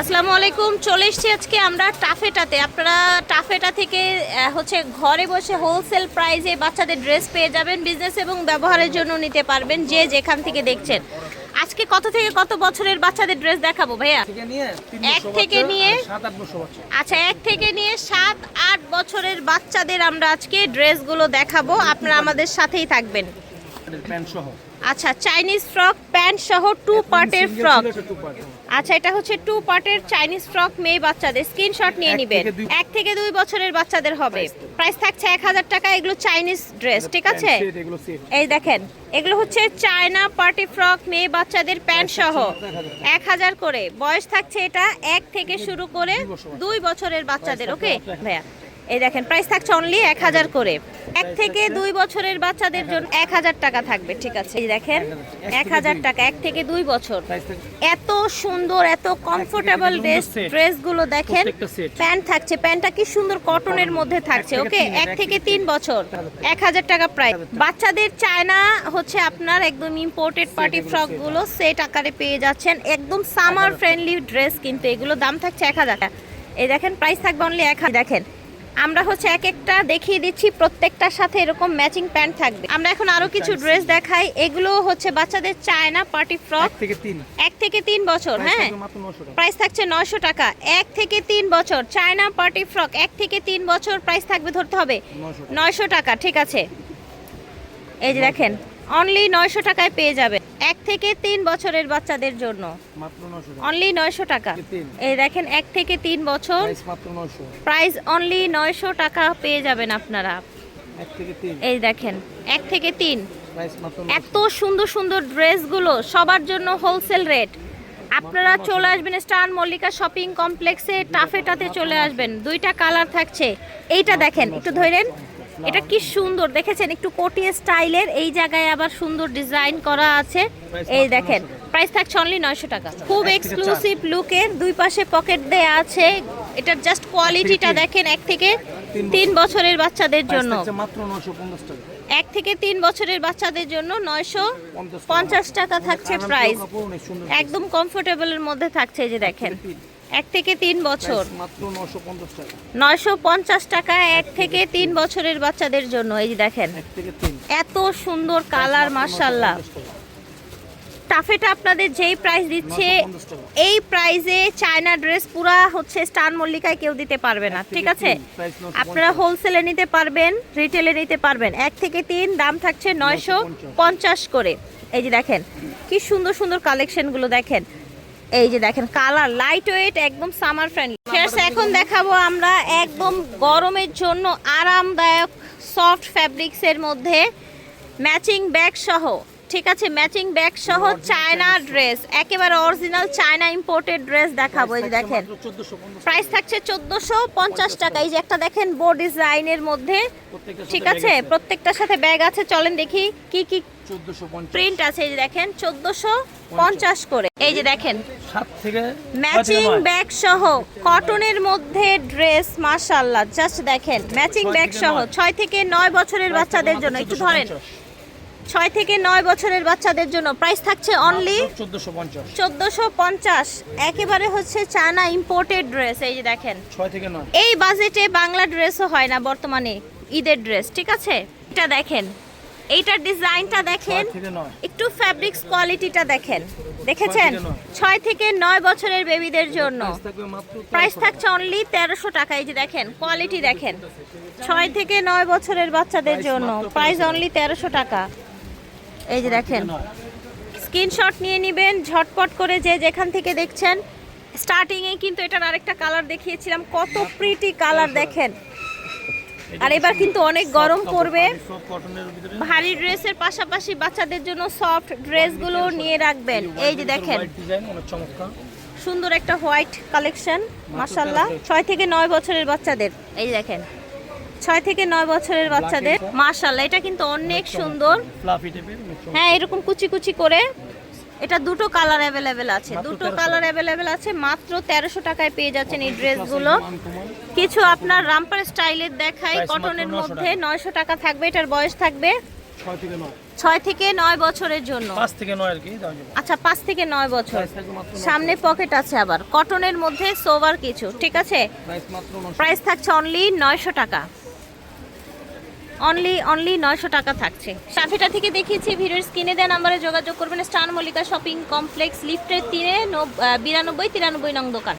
আসসালামু আলাইকুম চলে এসেছি আজকে আমরা টাফেটাতে। আপনারা টাফেটা থেকে হচ্ছে ঘরে বসে হোলসেল প্রাইসে বাচ্চাদের ড্রেস পেয়ে যাবেন বিজনেস এবং ব্যবহারের জন্য নিতে পারবেন যে যেখান থেকে দেখছেন। আজকে কত থেকে কত বছরের বাচ্চাদের ড্রেস দেখাবো ভাইয়া? এক থেকে নিয়ে? আচ্ছা এক থেকে নিয়ে সাত আট বছরের বাচ্চাদের আমরা আজকে ড্রেসগুলো দেখাবো। আপনারা আমাদের সাথেই থাকবেন। আচ্ছা চাইনিজ ফ্রক প্যান্ট সহ টু পার্টের ফ্রক। আচ্ছা এটা হচ্ছে টু পার্টের চাইনিজ ফ্রক মেয়ে বাচ্চাদের। স্ক্রিনশট নিয়ে নেবেন। এক থেকে দুই বছরের বাচ্চাদের হবে। প্রাইস থাকছে এক হাজার টাকা এগুলো চাইনিজ ড্রেস ঠিক আছে। এই দেখেন এগুলো হচ্ছে চায়না পার্টি ফ্রক মেয়ে বাচ্চাদের প্যান্ট সহ। এক হাজার করে। বয়স থাকছে এটা এক থেকে শুরু করে দুই বছরের বাচ্চাদের ওকে ভাইয়া। এই দেখেন প্রাইস থাকছে অনলি এক হাজার করে। এক থেকে দুই বছরের বাচ্চাদের জন্য এক হাজার টাকা থাকবে ঠিক আছে? এই দেখেন এক হাজার টাকা এক থেকে দুই বছর। এত সুন্দর এত কমফোর্টেবল ড্রেস। ড্রেসগুলো দেখেন প্যান্ট থাকছে। প্যান্টটা কি সুন্দর কটনের মধ্যে থাকছে ওকে এক থেকে তিন বছর। এক হাজার টাকা প্রাইস বাচ্চাদের চায়না হচ্ছে আপনার একদম ইম্পোর্টেড পার্টি এগুলো ফ্রক set। গুলো সেট আকারে পেয়ে যাচ্ছেন। একদম সামার ফ্রেন্ডলি ড্রেস কিন্তু এগুলো দাম থাকছে এক হাজার টাকা। এই দেখেন প্রাইস থাকবে অনলি এক হাজার। দেখেন আমরা হচ্ছে এক একটা দেখিয়ে দিচ্ছি প্রত্যেকটার সাথে এরকম ম্যাচিং প্যান্ট থাকবে। আমরা এখন আরও কিছু ড্রেস দেখাই। এগুলো হচ্ছে বাচ্চাদের চায়না পার্টি ফ্রক এক থেকে তিন। এক থেকে তিন বছর হ্যাঁ। থাকবে মাত্র 900 টাকা। প্রাইস থাকছে নয়শো টাকা। এক থেকে তিন বছর চায়না পার্টি ফ্রক এক থেকে তিন বছর প্রাইস থাকবে ধরতে হবে নয়শো টাকা। ঠিক আছে। এই যে দেখেন অনলি নয়শো টাকায় পেয়ে যাবে। এক থেকে তিন বছরের বাচ্চাদের জন্য। মাত্র 900 টাকা। অনলি নয়শো টাকা। এই দেখেন এক থেকে তিন বছর Price মাত্র 900 প্রাইস অনলি নয়শো টাকা পেয়ে যাবেন আপনারা। এই দেখেন এক থেকে তিন। এত সুন্দর সুন্দর ড্রেসগুলো সবার জন্য হোলসেল রেট আপনারা চলে আসবেন স্টার মল্লিকা শপিং কমপ্লেক্সে টাফেটাতে চলে আসবেন। দুইটা কালার থাকছে। এইটা দেখেন একটু ধরেন। এটা কি সুন্দর দেখেছেন? একটু কোটি স্টাইলের এই জায়গায় আবার সুন্দর ডিজাইন করা আছে। এই দেখেন প্রাইস থাকছে অনলি নয়শো টাকা। খুব। এক্সক্লুসিভ লুকের দুই পাশে পকেট দেয়া আছে। এটার জাস্ট কোয়ালিটিটা দেখেন এক থেকে তিন বছরের বাচ্চাদের জন্য। থাকছে মাত্র 950 টাকা। এক থেকে তিন বছরের বাচ্চাদের জন্য নয়শো পঞ্চাশ টাকা। থাকছে প্রাইস একদম কমফোর্টেবলের মধ্যে থাকছে এই যে দেখেন। এক থেকে তিন বছর। Price মাত্র 950 টাকা। নয়শো পঞ্চাশ টাকা এক থেকে তিন বছরের বাচ্চাদের জন্য এই যে দেখেন। এত সুন্দর কালার মার্শাল্লাহ 950 টাফেটা আপনাদের যেই প্রাইস দিচ্ছে এই প্রাইসে চায়না ড্রেস পুরা হচ্ছে স্টার মল্লিকায় কেউ দিতে পারবে না ঠিক আছে? তিন, price 950 আপনারা হোলসেলে নিতে পারবেন রিটেলে নিতে পারবেন। এক থেকে তিন দাম থাকছে নয়শো পঞ্চাশ করে। এই যে দেখেন কি সুন্দর সুন্দর কালেকশনগুলো দেখেন। এই যে দেখেন কালার লাইট ওয়েট একদম সামার ফ্রেন্ডলি এখন দেখাবো আমরা একদম গরমের জন্য আরামদায়ক সফট ফ্যাব্রিক্সের মধ্যে ম্যাচিং ব্যাগ সহ ঠিক আছে? ম্যাচিং ব্যাগ সহ চায়না ড্রেস একেবারে অরিজিনাল চায়না ইম্পোর্টেড ড্রেস দেখাবো এই যে দেখেন। মাত্র 1450 প্রাইস থাকছে চোদ্দোশো পঞ্চাশ টাকা। এই যে একটা দেখেন বো ডিজাইনের মধ্যে ঠিক আছে? প্রত্যেকটার সাথে ব্যাগ আছে। চলেন দেখি কি কি 1450 প্রিন্ট আছে এই যে দেখেন চোদ্দোশো পঞ্চাশ করে। এই যে দেখেন ম্যাচিং ব্যাগ সহ কটনের মধ্যে ড্রেস মাশাল্লাহ জাস্ট দেখেন ম্যাচিং ব্যাগ সহ। ছয় থেকে নয় বছরের বাচ্চাদের জন্য একটু ধরেন 1450 ছয় থেকে নয় বছরের বাচ্চাদের জন্য প্রাইস থাকছে অনলি মাত্র 1450 চোদ্দোশো পঞ্চাশ। একেবারে হচ্ছে চায়না ইম্পোর্টেড ড্রেস এই যে দেখেন। এই বাজেটে বাংলা ড্রেসও হয় না বর্তমানে ঈদের ড্রেস ঠিক আছে? এটা দেখেন এইটার ডিজাইনটা দেখেন। একটু ফ্যাব্রিক্স কোয়ালিটিটা দেখেন। দেখেছেন? ছয় থেকে নয়। বছরের বেবিদের জন্য। প্রাইস থাকবে মাত্র প্রাইস 1300 থাকছে অনলি তেরোশো টাকা। এই যে দেখেন কোয়ালিটি দেখেন। ছয় থেকে নয় বছরের বাচ্চাদের জন্য। প্রাইস অনলি তেরোশো টাকা। এই যে দেখেন। স্ক্রিনশট নিয়ে নেবেন ঝটপট করে যে যেখান থেকে দেখছেন। স্টার্টিংয়ে কিন্তু এটার আরেকটা কালার দেখিয়েছিলাম। কত প্রিটি কালার দেখেন। আর এবার কিন্তু অনেক গরম পড়বে। ভারী ড্রেসের পাশাপাশি বাচ্চাদের জন্য সফট ড্রেসগুলো নিয়ে রাখবেন। এই যে দেখেন। সুন্দর একটা হোয়াইট কালেকশন মাসাল্লাহ ছয় থেকে নয় বছরের বাচ্চাদের। এই দেখেন। ছয় থেকে নয় বছরের বাচ্চাদের। এটা? মাশাল্লাহ এটা কিন্তু অনেক সুন্দর। হ্যাঁ এরকম কুচি কুচি করে এটা দুটো কালার অ্যাভেলেবেল আছে। দুটো কালার অ্যাভেলেবেল আছে মাত্র তেরোশো টাকায় পেয়ে যাচ্ছেন এই ড্রেসগুলো কিছু আপনার রামপার স্টাইলের দেখাই কটনের মধ্যে নয়শো টাকা থাকবে এটার বয়স থাকবে ছয় থেকে নয়। বছরের জন্য। আচ্ছা পাঁচ থেকে নয় বছর। সামনে পকেট আছে আবার। কটনের মধ্যে সোভার কিছু ঠিক আছে? প্রাইস থাকছে অনলি নয়শো টাকা। অনলি অনলি নয়শো টাকা থাকছে। সাফিটা থেকে দেখিয়েছি ভিডিওর স্ক্রিনে দেওয়া নাম্বারে যোগাযোগ করবেন। স্টান মল্লিকা শপিং কমপ্লেক্স, লিফটের তিনে নব- বিরানব্বই, তিরানব্বই নং দোকান।